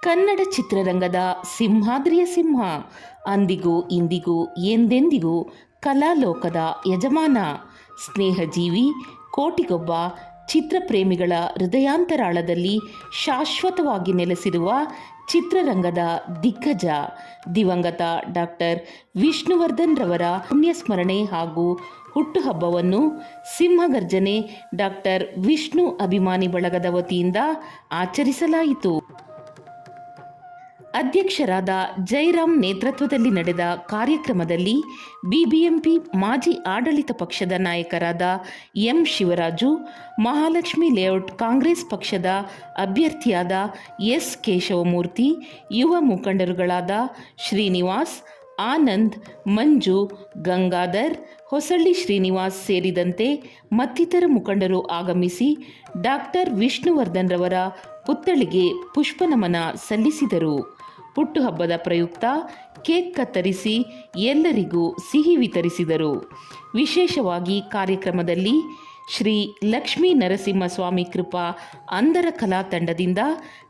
ಕನ್ನಡ ಚಿತ್ರರಂಗದ ಸಿಂಹಾದ್ರಿಯ ಸಿಂಹ. ಅಂದಿಗೂ ಇಂದಿಗೂ ಎಂದೆಂದಿಗೂ ಕಲಾಲೋಕದ ಯಜಮಾನ. ಸ್ನೇಹಜೀವಿ, ಕೋಟಿಗೊಬ್ಬ, ಚಿತ್ರಪ್ರೇಮಿಗಳ ಹೃದಯಾಂತರಾಳದಲ್ಲಿ ಶಾಶ್ವತವಾಗಿ ನೆಲೆಸಿರುವ ಚಿತ್ರರಂಗದ ದಿಗ್ಗಜ, ದಿವಂಗತ ಡಾಕ್ಟರ್ ವಿಷ್ಣುವರ್ಧನ್ ರವರ ಪುಣ್ಯಸ್ಮರಣೆ ಹಾಗೂ ಹುಟ್ಟುಹಬ್ಬವನ್ನು ಸಿಂಹಗರ್ಜನೆ ಡಾಕ್ಟರ್ ವಿಷ್ಣು ಅಭಿಮಾನಿ ಬಳಗದ ವತಿಯಿಂದ ಆಚರಿಸಲಾಯಿತು. ಅಧ್ಯಕ್ಷರಾದ ಜೈರಾಮ್ ನೇತೃತ್ವದಲ್ಲಿ ನಡೆದ ಕಾರ್ಯಕ್ರಮದಲ್ಲಿ ಬಿಬಿಎಂಪಿ ಮಾಜಿ ಆಡಳಿತ ಪಕ್ಷದ ನಾಯಕರಾದ ಎಂ ಶಿವರಾಜು, ಮಹಾಲಕ್ಷ್ಮಿ ಲೇಔಟ್ ಕಾಂಗ್ರೆಸ್ ಪಕ್ಷದ ಅಭ್ಯರ್ಥಿಯಾದ ಎಸ್ ಕೇಶವಮೂರ್ತಿ, ಯುವ ಮುಖಂಡರುಗಳಾದ ಶ್ರೀನಿವಾಸ್ ಆನಂದ್, ಮಂಜು, ಗಂಗಾಧರ್, ಹೊಸಳ್ಳಿ ಶ್ರೀನಿವಾಸ್ ಸೇರಿದಂತೆ ಮತ್ತಿತರ ಮುಖಂಡರು ಆಗಮಿಸಿ ಡಾಕ್ಟರ್ ವಿಷ್ಣುವರ್ಧನ್ ರವರ ಪುತ್ಥಳಿಗೆ ಪುಷ್ಪನಮನ ಸಲ್ಲಿಸಿದರು. ಹುಟ್ಟುಹಬ್ಬದ ಪ್ರಯುಕ್ತ ಕೇಕ್ ಕತ್ತರಿಸಿ ಎಲ್ಲರಿಗೂ ಸಿಹಿ ವಿತರಿಸಿದರು. ವಿಶೇಷವಾಗಿ ಕಾರ್ಯಕ್ರಮದಲ್ಲಿ ಶ್ರೀ ಲಕ್ಷ್ಮೀ ನರಸಿಂಹಸ್ವಾಮಿ ಕೃಪಾ ಅಂಧರ ಕಲಾ ತಂಡದಿಂದ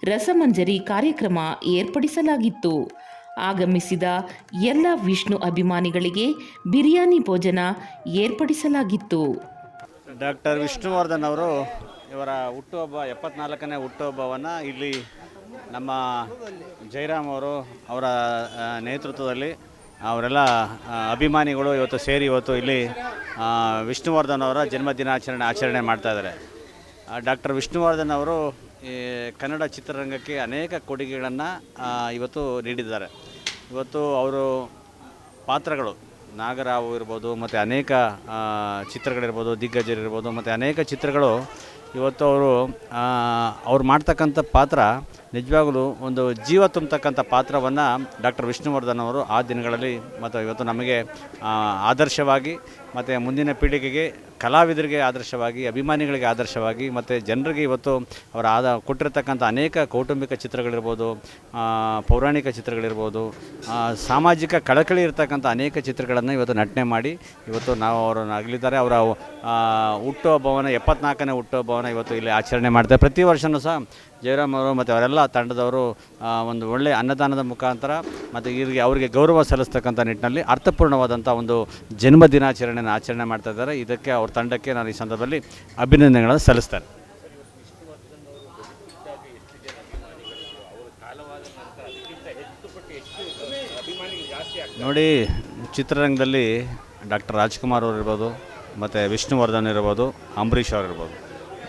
ರಸಮಂಜರಿ ಕಾರ್ಯಕ್ರಮ ಏರ್ಪಡಿಸಲಾಗಿತ್ತು. ಆಗಮಿಸಿದ ಎಲ್ಲ ವಿಷ್ಣು ಅಭಿಮಾನಿಗಳಿಗೆ ಬಿರಿಯಾನಿ ಭೋಜನ ಏರ್ಪಡಿಸಲಾಗಿತ್ತು. ಡಾಕ್ಟರ್ ವಿಷ್ಣುವರ್ಧನ್ ಅವರು ಇವರ ಹುಟ್ಟುಹಬ್ಬ, ಎಪ್ಪತ್ನಾಲ್ಕನೇ ಹುಟ್ಟುಹಬ್ಬವನ್ನು ಇಲ್ಲಿ ನಮ್ಮ ಜಯರಾಮ್ ಅವರು ಅವರ ನೇತೃತ್ವದಲ್ಲಿ ಅವರೆಲ್ಲ ಅಭಿಮಾನಿಗಳು ಇವತ್ತು ಸೇರಿ ಇವತ್ತು ಇಲ್ಲಿ ವಿಷ್ಣುವರ್ಧನ್ ಅವರ ಜನ್ಮದಿನಾಚರಣೆ ಆಚರಣೆ ಮಾಡ್ತಾ ಇದ್ದಾರೆ. ಡಾಕ್ಟರ್ ವಿಷ್ಣುವರ್ಧನ್ ಅವರು ಈ ಕನ್ನಡ ಚಿತ್ರರಂಗಕ್ಕೆ ಅನೇಕ ಕೊಡುಗೆಗಳನ್ನು ಇವತ್ತು ನೀಡಿದ್ದಾರೆ. ಇವತ್ತು ಅವರು ಪಾತ್ರಗಳು ನಾಗರಾವು ಇರ್ಬೋದು ಮತ್ತು ಅನೇಕ ಚಿತ್ರಗಳಿರ್ಬೋದು ದಿಗ್ಗಜರಿರ್ಬೋದು ಮತ್ತು ಅನೇಕ ಚಿತ್ರಗಳು ಇವತ್ತು ಅವರು ಅವ್ರು ಮಾಡ್ತಕ್ಕಂಥ ಪಾತ್ರ ನಿಜವಾಗಲೂ ಒಂದು ಜೀವ ತುಂಬತಕ್ಕಂಥ ಪಾತ್ರವನ್ನು ಡಾಕ್ಟರ್ ವಿಷ್ಣುವರ್ಧನ್ ಅವರು ಆ ದಿನಗಳಲ್ಲಿ ಮತ್ತು ಇವತ್ತು ನಮಗೆ ಆದರ್ಶವಾಗಿ ಮತ್ತು ಮುಂದಿನ ಪೀಳಿಗೆಗೆ, ಕಲಾವಿದರಿಗೆ ಆದರ್ಶವಾಗಿ, ಅಭಿಮಾನಿಗಳಿಗೆ ಆದರ್ಶವಾಗಿ ಮತ್ತು ಜನರಿಗೆ ಇವತ್ತು ಅವರ ಆದ, ಕೊಟ್ಟಿರ್ತಕ್ಕಂಥ ಅನೇಕ ಕೌಟುಂಬಿಕ ಚಿತ್ರಗಳಿರ್ಬೋದು ಪೌರಾಣಿಕ ಚಿತ್ರಗಳಿರ್ಬೋದು ಸಾಮಾಜಿಕ ಕಳಕಳಿ ಇರತಕ್ಕಂಥ ಅನೇಕ ಚಿತ್ರಗಳನ್ನು ಇವತ್ತು ನಟನೆ ಮಾಡಿ ಇವತ್ತು ನಾವು ಅವರನ್ನು ಅಗಲಿದ್ದಾರೆ. ಅವರ ಹುಟ್ಟುಹಬ್ಬವನ್ನು ಎಪ್ಪತ್ನಾಲ್ಕನೇ ಹುಟ್ಟುಹಬ್ಬವನ್ನು ಇವತ್ತು ಇಲ್ಲಿ ಆಚರಣೆ ಮಾಡ್ತಾರೆ ಪ್ರತಿ ವರ್ಷವೂ ಸಹ ಜಯರಾಮ್ ಅವರು ಮತ್ತು ಅವರೆಲ್ಲ ತಂಡದವರು ಒಂದು ಒಳ್ಳೆಯ ಅನ್ನದಾನದ ಮುಖಾಂತರ ಮತ್ತು ಇವರಿಗೆ ಅವರಿಗೆ ಗೌರವ ಸಲ್ಲಿಸ್ತಕ್ಕಂಥ ನಿಟ್ಟಿನಲ್ಲಿ ಅರ್ಥಪೂರ್ಣವಾದಂಥ ಒಂದು ಜನ್ಮ ದಿನಾಚರಣೆಯನ್ನು ಆಚರಣೆ ಮಾಡ್ತಾ ಇದ್ದಾರೆ. ಇದಕ್ಕೆ ಅವ್ರ ತಂಡಕ್ಕೆ ನಾನು ಈ ಸಂದರ್ಭದಲ್ಲಿ ಅಭಿನಂದನೆಗಳನ್ನು ಸಲ್ಲಿಸ್ತೇನೆ. ನೋಡಿ, ಚಿತ್ರರಂಗದಲ್ಲಿ ಡಾಕ್ಟರ್ ರಾಜ್ಕುಮಾರ್ ಅವರು ಇರ್ಬೋದು, ಮತ್ತು ವಿಷ್ಣುವರ್ಧನ್ ಇರ್ಬೋದು, ಅಂಬರೀಷ್ ಅವರು ಇರ್ಬೋದು.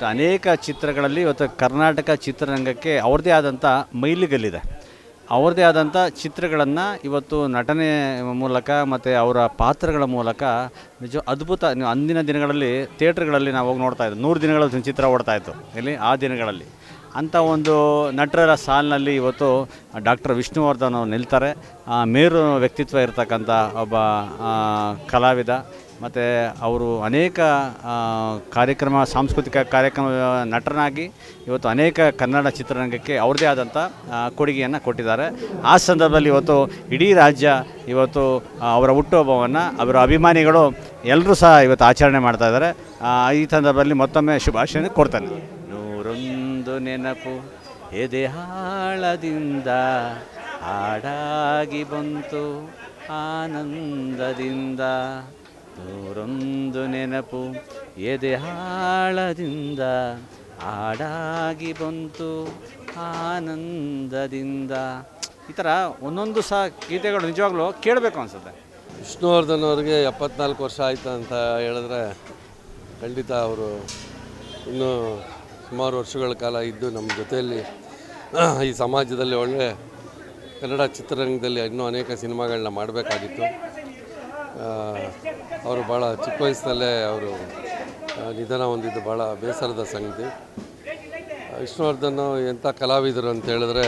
ಅನೇಕ ಚಿತ್ರಗಳಲ್ಲಿ ಇವತ್ತು ಕರ್ನಾಟಕ ಚಿತ್ರರಂಗಕ್ಕೆ ಅವ್ರದ್ದೇ ಆದಂಥ ಮೈಲಿಗಲ್ಲಿದೆ. ಅವ್ರದ್ದೇ ಆದಂಥ ಚಿತ್ರಗಳನ್ನು ಇವತ್ತು ನಟನೆ ಮೂಲಕ ಮತ್ತು ಅವರ ಪಾತ್ರಗಳ ಮೂಲಕ ನಿಜ ಅದ್ಭುತ ಅಂದಿನ ದಿನಗಳಲ್ಲಿ ಥಿಯೇಟ್ರ್ಗಳಲ್ಲಿ ನಾವು ಹೋಗಿ ನೋಡ್ತಾ ಇದ್ದೆ ನೂರು ದಿನಗಳ ಚಿತ್ರ ಓಡ್ತಾ ಇತ್ತು. ಇಲ್ಲಿ ಆ ದಿನಗಳಲ್ಲಿ. ಅಂಥ ಒಂದು ನಟರ ಸಾಲಿನಲ್ಲಿ ಇವತ್ತು ಡಾಕ್ಟರ್ ವಿಷ್ಣುವರ್ಧನ್ ಅವರು ನಿಲ್ತಾರೆ. ಮೇರು ವ್ಯಕ್ತಿತ್ವ ಇರತಕ್ಕಂಥ ಒಬ್ಬ ಕಲಾವಿದ. ಮತ್ತು ಅವರು ಅನೇಕ ಕಾರ್ಯಕ್ರಮ, ಸಾಂಸ್ಕೃತಿಕ ಕಾರ್ಯಕ್ರಮ ನಟನಾಗಿ ಇವತ್ತು ಅನೇಕ ಕನ್ನಡ ಚಿತ್ರರಂಗಕ್ಕೆ ಅವ್ರದ್ದೇ ಆದಂಥ ಕೊಡುಗೆಯನ್ನು ಕೊಟ್ಟಿದ್ದಾರೆ. ಆ ಸಂದರ್ಭದಲ್ಲಿ ಇವತ್ತು ಇಡೀ ರಾಜ್ಯ ಇವತ್ತು ಅವರ ಹುಟ್ಟುಹಬ್ಬವನ್ನು, ಅವರ ಅಭಿಮಾನಿಗಳು ಎಲ್ಲರೂ ಸಹ ಇವತ್ತು ಆಚರಣೆ ಮಾಡ್ತಾ ಇದ್ದಾರೆ. ಈ ಸಂದರ್ಭದಲ್ಲಿ ಮತ್ತೊಮ್ಮೆ ಶುಭಾಶಯ ಕೊಡ್ತಾನೆ. ನೂರೊಂದು ನೆನಪು ಎದೆಹಾಳದಿಂದ ಹಾಡಾಗಿ ಬಂತು ಆನಂದದಿಂದ. ನೂರೊಂದು ನೆನಪು ಎದೆ ಹಾಳದಿಂದ ಹಾಡಾಗಿ ಬಂತು ಆನಂದದಿಂದ. ಈ ಥರ ಒಂದೊಂದು ಸಹ ಗೀತೆಗಳು ನಿಜವಾಗ್ಲೂ ಕೇಳಬೇಕು ಅನಿಸುತ್ತೆ. ವಿಷ್ಣುವರ್ಧನ್ ಅವ್ರಿಗೆ ಎಪ್ಪತ್ನಾಲ್ಕು ವರ್ಷ ಆಯಿತು ಅಂತ ಹೇಳಿದ್ರೆ ಖಂಡಿತ ಅವರು ಇನ್ನೂ ಸುಮಾರು ವರ್ಷಗಳ ಕಾಲ ಇದ್ದು ನಮ್ಮ ಜೊತೆಯಲ್ಲಿ, ಈ ಸಮಾಜದಲ್ಲಿ ಒಳ್ಳೆ ಕನ್ನಡ ಚಿತ್ರರಂಗದಲ್ಲಿ ಇನ್ನೂ ಅನೇಕ ಸಿನಿಮಾಗಳನ್ನ ಮಾಡಬೇಕಾಗಿತ್ತು. ಅವರು ಭಾಳ ಚಿಕ್ಕ ವಯಸ್ಸಿನಲ್ಲೇ ಅವರು ನಿಧನ ಹೊಂದಿದ್ದು ಭಾಳ ಬೇಸರದ ಸಂಗತಿ. ವಿಷ್ಣುವರ್ಧನ್ ಎಂಥ ಕಲಾವಿದರು ಅಂತ ಹೇಳಿದ್ರೆ,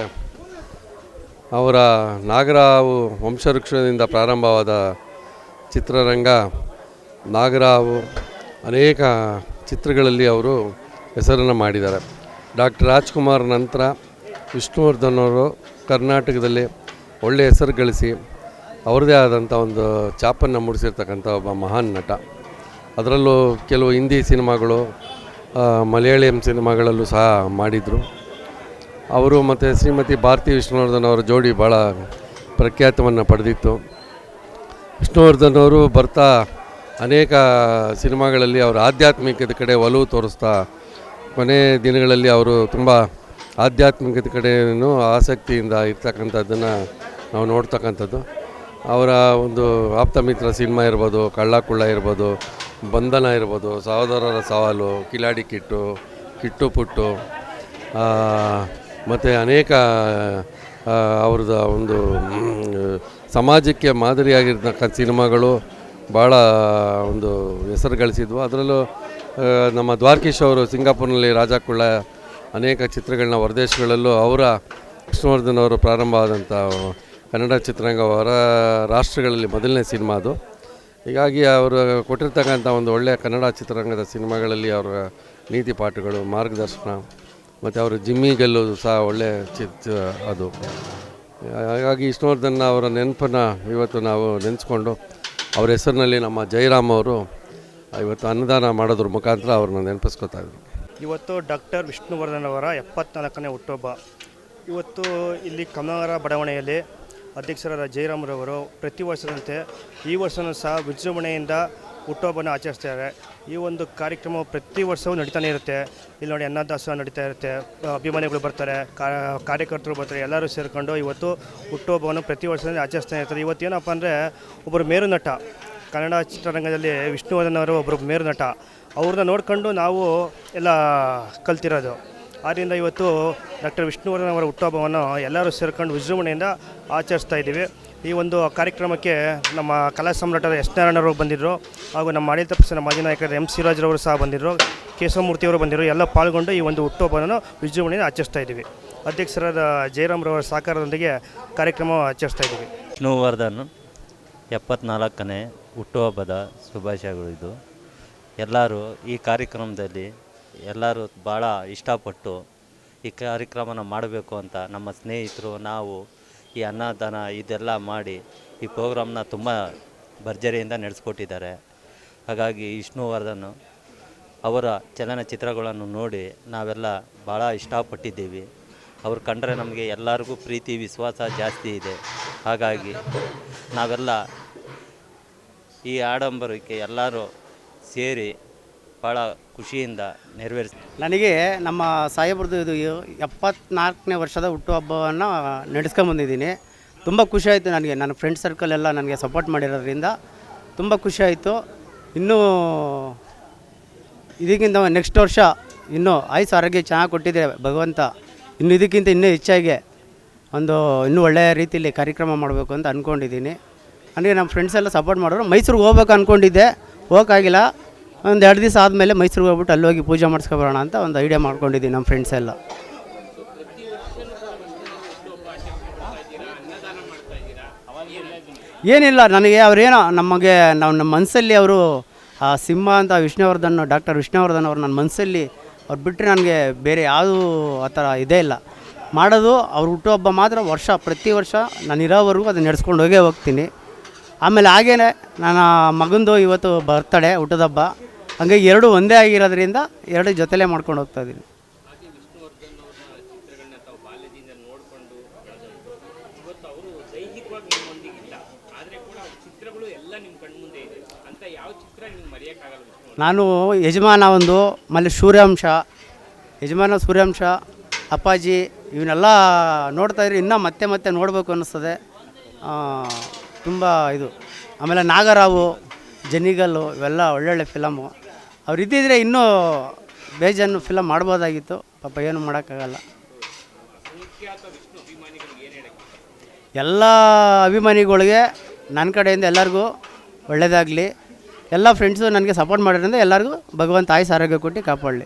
ಅವರ ನಾಗರಾವು ವಂಶವೃಕ್ಷದಿಂದ ಪ್ರಾರಂಭವಾದ ಚಿತ್ರರಂಗ, ನಾಗರಾವು ಅನೇಕ ಚಿತ್ರಗಳಲ್ಲಿ ಅವರು ಹೆಸರನ್ನು ಮಾಡಿದ್ದಾರೆ. ಡಾಕ್ಟರ್ ರಾಜ್ಕುಮಾರ್ ನಂತರ ವಿಷ್ಣುವರ್ಧನ್ ಅವರು ಕರ್ನಾಟಕದಲ್ಲಿ ಒಳ್ಳೆಯ ಹೆಸರು ಗಳಿಸಿ ಅವ್ರದ್ದೇ ಆದಂಥ ಒಂದು ಛಾಪನ್ನು ಮೂಡಿಸಿರ್ತಕ್ಕಂಥ ಒಬ್ಬ ಮಹಾನ್ ನಟ. ಅದರಲ್ಲೂ ಕೆಲವು ಹಿಂದಿ ಸಿನಿಮಾಗಳು ಮಲಯಾಳಿಯಂ ಮಲಯಾಳಂ ಸಿನಿಮಾಗಳಲ್ಲೂ ಸಹ ಮಾಡಿದರು. ಅವರು ಮತ್ತು ಶ್ರೀಮತಿ ಭಾರತಿ ವಿಷ್ಣುವರ್ಧನ್ ಅವರ ಜೋಡಿ ಭಾಳ ಪ್ರಖ್ಯಾತವನ್ನು ಪಡೆದಿತ್ತು. ವಿಷ್ಣುವರ್ಧನ್ ಅವರು ಬರ್ತಾ ಅನೇಕ ಸಿನಿಮಾಗಳಲ್ಲಿ ಅವರು ಆಧ್ಯಾತ್ಮಿಕದ ಕಡೆ ಒಲವು ತೋರಿಸ್ತಾ, ಕೊನೆ ದಿನಗಳಲ್ಲಿ ಅವರು ತುಂಬ ಆಧ್ಯಾತ್ಮಿಕದ ಕಡೆಯೂ ಆಸಕ್ತಿಯಿಂದ ಇರ್ತಕ್ಕಂಥದ್ದನ್ನು ನಾವು ನೋಡ್ತಕ್ಕಂಥದ್ದು. ಅವರ ಒಂದು ಆಪ್ತಮಿತ್ರ ಸಿನಿಮಾ ಇರ್ಬೋದು ಕಳ್ಳ ಕುಳ್ಳ ಇರ್ಬೋದು, ಬಂಧನ ಇರ್ಬೋದು, ಸಹೋದರರ ಸವಾಲು, ಕಿಲಾಡಿ ಕಿಟ್ಟು ಕಿಟ್ಟು ಪುಟ್ಟು ಮತ್ತು ಅನೇಕ ಅವ್ರದ ಅವ್ರದ್ದು ಒಂದು ಸಮಾಜಕ್ಕೆ ಮಾದರಿಯಾಗಿರ್ತಕ್ಕಂಥ ಸಿನಿಮಾಗಳು ಭಾಳ ಒಂದು ಹೆಸರು ಗಳಿಸಿದ್ವು. ಅದರಲ್ಲೂ ನಮ್ಮ ದ್ವಾರಕೀಶ್ ಅವರು ಸಿಂಗಾಪುರ್ನಲ್ಲಿ ರಾಜ ಕುಳ್ಳ ಅನೇಕ ಚಿತ್ರಗಳನ್ನ ಹೊರದೇಶಗಳಲ್ಲೂ ಅವರ ವಿಷ್ಣುವರ್ಧನ್ ಅವರು ಪ್ರಾರಂಭ ಆದಂಥ ಕನ್ನಡ ಚಿತ್ರರಂಗ ಹೊರ ರಾಷ್ಟ್ರಗಳಲ್ಲಿ ಮೊದಲನೇ ಸಿನಿಮಾ ಅದು. ಹೀಗಾಗಿ ಅವರು ಕೊಟ್ಟಿರ್ತಕ್ಕಂಥ ಒಂದು ಒಳ್ಳೆಯ ಕನ್ನಡ ಚಿತ್ರರಂಗದ ಸಿನಿಮಾಗಳಲ್ಲಿ ಅವರ ನೀತಿ ಪಾಠಗಳು, ಮಾರ್ಗದರ್ಶನ ಮತ್ತು ಅವರು ಜಿಮ್ಮಿ ಗೆಲ್ಲೋದು ಸಹ ಒಳ್ಳೆಯ ಚಿತ್ ಅದು. ಹಾಗಾಗಿ ವಿಷ್ಣುವರ್ಧನ್ ಅವರ ನೆನಪನ್ನು ಇವತ್ತು ನಾವು ನೆನೆಸ್ಕೊಂಡು ಅವ್ರ ಹೆಸರಿನಲ್ಲಿ ನಮ್ಮ ಜಯರಾಮ್ ಅವರು ಇವತ್ತು ಅನ್ನದಾನ ಮಾಡೋದ್ರ ಮುಖಾಂತರ ಅವ್ರನ್ನ ನೆನಪಿಸ್ಕೊತಾ ಇದ್ರು. ಇವತ್ತು ಡಾಕ್ಟರ್ ವಿಷ್ಣುವರ್ಧನ್ ಅವರ ಎಪ್ಪತ್ನಾಲ್ಕನೇ ಹುಟ್ಟುಹಬ್ಬ. ಇವತ್ತು ಇಲ್ಲಿ ಕಮಲಾರ ಬಡಾವಣೆಯಲ್ಲಿ ಅಧ್ಯಕ್ಷರಾದ ಜಯರಾಮ್ರವರು ಪ್ರತಿ ವರ್ಷದಂತೆ ಈ ವರ್ಷವೂ ಸಹ ವಿಜೃಂಭಣೆಯಿಂದ ಹುಟ್ಟುಹಬ್ಬನ ಆಚರಿಸ್ತಾರೆ. ಈ ಒಂದು ಕಾರ್ಯಕ್ರಮ ಪ್ರತಿ ವರ್ಷವೂ ನಡೀತಾನೆ ಇರುತ್ತೆ. ಇಲ್ಲಿ ನೋಡಿ ಅನ್ನದಾಸೋಹ ನಡೀತಾ ಇರುತ್ತೆ. ಅಭಿಮಾನಿಗಳು ಬರ್ತಾರೆ ಕಾರ್ಯಕರ್ತರು ಬರ್ತಾರೆ, ಎಲ್ಲರೂ ಸೇರಿಕೊಂಡು ಇವತ್ತು ಹುಟ್ಟುಹಬ್ಬವನ್ನು ಪ್ರತಿ ವರ್ಷದಲ್ಲಿ ಆಚರಿಸ್ತಾನೆ ಇರ್ತಾರೆ. ಇವತ್ತು ಏನಪ್ಪ ಅಂದರೆ ಒಬ್ಬರು ಮೇರು ನಟ, ಕನ್ನಡ ಚಿತ್ರರಂಗದಲ್ಲಿ ವಿಷ್ಣುವರ್ಧನ್ ಅವರು ಒಬ್ಬರು ಮೇರು ನಟ. ಅವ್ರನ್ನ ನೋಡ್ಕೊಂಡು ನಾವು ಎಲ್ಲ ಕಲ್ತಿರೋದು. ಆದ್ದರಿಂದ ಇವತ್ತು ಡಾಕ್ಟರ್ ವಿಷ್ಣುವರ್ಧನ್ ಅವರ ಹುಟ್ಟುಹಬ್ಬವನ್ನು ಎಲ್ಲರೂ ಸೇರ್ಕೊಂಡು ವಿಜೃಂಭಣೆಯಿಂದ ಆಚರಿಸ್ತಾ ಇದ್ದೀವಿ. ಈ ಒಂದು ಕಾರ್ಯಕ್ರಮಕ್ಕೆ ನಮ್ಮ ಕಲಾ ಸಾಮ್ರಾಟರ ಎಸ್ ನಾರಾಯಣರು ಬಂದಿದ್ದರು ಹಾಗೂ ನಮ್ಮ ಆಡಳಿತ ಪಕ್ಷದ ಮಾಜಿ ನಾಯಕರಾದ ಎಂ ಸಿರಾಜ್ರವರು ಸಹ ಬಂದಿದ್ದರು ಕೇಶವಮೂರ್ತಿಯವರು ಬಂದಿದ್ದರು ಎಲ್ಲ ಪಾಲ್ಗೊಂಡು ಈ ಒಂದು ಹುಟ್ಟುಹಬ್ಬವನ್ನು ವಿಜೃಂಭಣೆಯಿಂದ ಆಚರಿಸ್ತಾ ಇದ್ದೀವಿ. ಅಧ್ಯಕ್ಷರಾದ ಜಯರಾಮ್ರವರ ಸಹಕಾರದೊಂದಿಗೆ ಕಾರ್ಯಕ್ರಮ ಆಚರಿಸ್ತಾ ಇದ್ದೀವಿ. ವಿಷ್ಣುವರ್ಧನ್ ಎಪ್ಪತ್ನಾಲ್ಕನೇ ಹುಟ್ಟುಹಬ್ಬದ ಶುಭಾಶಯಗಳು ಇದು. ಎಲ್ಲರೂ ಈ ಕಾರ್ಯಕ್ರಮದಲ್ಲಿ ಎಲ್ಲರೂ ಭಾಳ ಇಷ್ಟಪಟ್ಟು ಈ ಕಾರ್ಯಕ್ರಮನ ಮಾಡಬೇಕು ಅಂತ ನಮ್ಮ ಸ್ನೇಹಿತರು, ನಾವು ಈ ಅನ್ನದಾನ ಇದೆಲ್ಲ ಮಾಡಿ ಈ ಪ್ರೋಗ್ರಾಮ್ನ ತುಂಬ ಭರ್ಜರಿಯಿಂದ ನಡೆಸ್ಕೊಟ್ಟಿದ್ದಾರೆ. ಹಾಗಾಗಿ ವಿಷ್ಣುವರ್ಧನ್ ಅವರ ಚಲನಚಿತ್ರಗಳನ್ನು ನೋಡಿ ನಾವೆಲ್ಲ ಭಾಳ ಇಷ್ಟಪಟ್ಟಿದ್ದೀವಿ. ಅವ್ರು ಕಂಡ್ರೆ ನಮಗೆ ಎಲ್ಲರಿಗೂ ಪ್ರೀತಿ, ವಿಶ್ವಾಸ ಜಾಸ್ತಿ ಇದೆ. ಹಾಗಾಗಿ ನಾವೆಲ್ಲ ಈ ಆಡಂಬರಕ್ಕೆ ಎಲ್ಲರೂ ಸೇರಿ ಭಾಳ ಖುಷಿಯಿಂದ ನೆರವೇರಿಸಿ ನನಗೆ ನಮ್ಮ ಸಾಹೇಬ್ರದ್ದು ಇದು ಎಪ್ಪತ್ನಾಲ್ಕನೇ ವರ್ಷದ ಹುಟ್ಟುಹಬ್ಬವನ್ನು ನಡೆಸ್ಕೊಂಬಂದಿದ್ದೀನಿ ತುಂಬ ಖುಷಿ ಆಯಿತು ನನಗೆ. ನನ್ನ ಫ್ರೆಂಡ್ ಸರ್ಕಲ್ ಎಲ್ಲ ನನಗೆ ಸಪೋರ್ಟ್ ಮಾಡಿರೋದ್ರಿಂದ ತುಂಬ ಖುಷಿ ಆಯಿತು. ಇನ್ನೂ ಇದಕ್ಕಿಂತ ನೆಕ್ಸ್ಟ್ ವರ್ಷ ಇನ್ನೂ ಆಯುಸ್ ಆರೋಗ್ಯ ಚೆನ್ನಾಗಿ ಕೊಟ್ಟಿದೆ ಭಗವಂತ. ಇನ್ನು ಇದಕ್ಕಿಂತ ಇನ್ನೂ ಹೆಚ್ಚಾಗಿ ಒಂದು ಇನ್ನೂ ಒಳ್ಳೆಯ ರೀತಿಯಲ್ಲಿ ಕಾರ್ಯಕ್ರಮ ಮಾಡಬೇಕು ಅಂತ ಅಂದ್ಕೊಂಡಿದ್ದೀನಿ ನನಗೆ ನಮ್ಮ ಫ್ರೆಂಡ್ಸ್ ಎಲ್ಲ ಸಪೋರ್ಟ್ ಮಾಡೋರು. ಮೈಸೂರಿಗೆ ಹೋಗ್ಬೇಕು ಅಂದ್ಕೊಂಡಿದ್ದೆ ಹೋಗೋಕ್ಕಾಗಿಲ್ಲ. ಒಂದು ಎರಡು ದಿವಸ ಆದಮೇಲೆ ಮೈಸೂರಿಗೆ ಹೋಗ್ಬಿಟ್ಟು ಅಲ್ಲಿ ಹೋಗಿ ಪೂಜೆ ಮಾಡಿಸ್ಕೊಬರೋಣ ಅಂತ ಒಂದು ಐಡಿಯಾ ಮಾಡ್ಕೊಂಡಿದ್ದೀವಿ ನಮ್ಮ ಫ್ರೆಂಡ್ಸ್ ಎಲ್ಲ. ಏನಿಲ್ಲ, ನನಗೆ ಅವರೇನೋ ನಮಗೆ ನಾವು ನಮ್ಮ ಮನಸ್ಸಲ್ಲಿ ಅವರು, ಆ ಸಿಂಹ ಅಂತ ವಿಷ್ಣುವರ್ಧನ್, ಡಾಕ್ಟರ್ ವಿಷ್ಣುವರ್ಧನ್ ಅವರು ನನ್ನ ಮನಸ್ಸಲ್ಲಿ ಅವ್ರು ಬಿಟ್ಟರೆ ನನಗೆ ಬೇರೆ ಯಾವುದೂ ಆ ಥರ ಇದೇ ಇಲ್ಲ. ಮಾಡೋದು ಅವ್ರ ಹುಟ್ಟುಹಬ್ಬ ಮಾತ್ರ ವರ್ಷ, ಪ್ರತಿ ವರ್ಷ ನಾನು ಇರೋವರೆಗೂ ಅದನ್ನ ನಡೆಸ್ಕೊಂಡು ಹೋಗೇ ಹೋಗ್ತೀನಿ. ಆಮೇಲೆ ಹಾಗೇ ನನ್ನ ಮಗಂದು ಇವತ್ತು ಬರ್ತಡೆ ಹುಟ್ಟದಬ್ಬ ಹಂಗಾಗಿ ಎರಡು ಒಂದೇ ಆಗಿರೋದ್ರಿಂದ ಎರಡು ಜೊತೆಲೇ ಮಾಡ್ಕೊಂಡು ಹೋಗ್ತಾ ಇದ್ದೀನಿ ನಾನು ಯಜಮಾನ ಒಂದು ಮಲ್ಲಿ ಸೂರ್ಯಾಂಶ, ಯಜಮಾನ ಸೂರ್ಯಾಂಶ, ಅಪ್ಪಾಜಿ, ಇವನ್ನೆಲ್ಲ ನೋಡ್ತಾ ಇದ್ರೆ ಇನ್ನೂ ಮತ್ತೆ ಮತ್ತೆ ನೋಡಬೇಕು ಅನ್ನಿಸ್ತದೆ. ತುಂಬ ಇದು. ಆಮೇಲೆ ನಾಗರಾವು, ಜನಿಗಲ್ಲು, ಇವೆಲ್ಲ ಒಳ್ಳೊಳ್ಳೆ ಫಿಲಮು ಅವ್ರು ಇದ್ದಿದ್ರೆ ಇನ್ನೂ ಬೇಜನ್ನು ಫಿಲಮ್ ಮಾಡ್ಬೋದಾಗಿತ್ತು. ಪಾಪ ಏನು ಮಾಡೋಕ್ಕಾಗಲ್ಲ. ಎಲ್ಲ ಅಭಿಮಾನಿಗಳಿಗೆ ನನ್ನ ಕಡೆಯಿಂದ ಎಲ್ಲರಿಗೂ ಒಳ್ಳೆಯದಾಗಲಿ ಎಲ್ಲ ಫ್ರೆಂಡ್ಸು ನನಗೆ ಸಪೋರ್ಟ್ ಮಾಡೋದ್ರಿಂದ ಎಲ್ಲರಿಗೂ ಭಗವಂತ ಆಯುಸ್ ಆರೋಗ್ಯ ಕೊಟ್ಟು ಕಾಪಾಡಲಿ.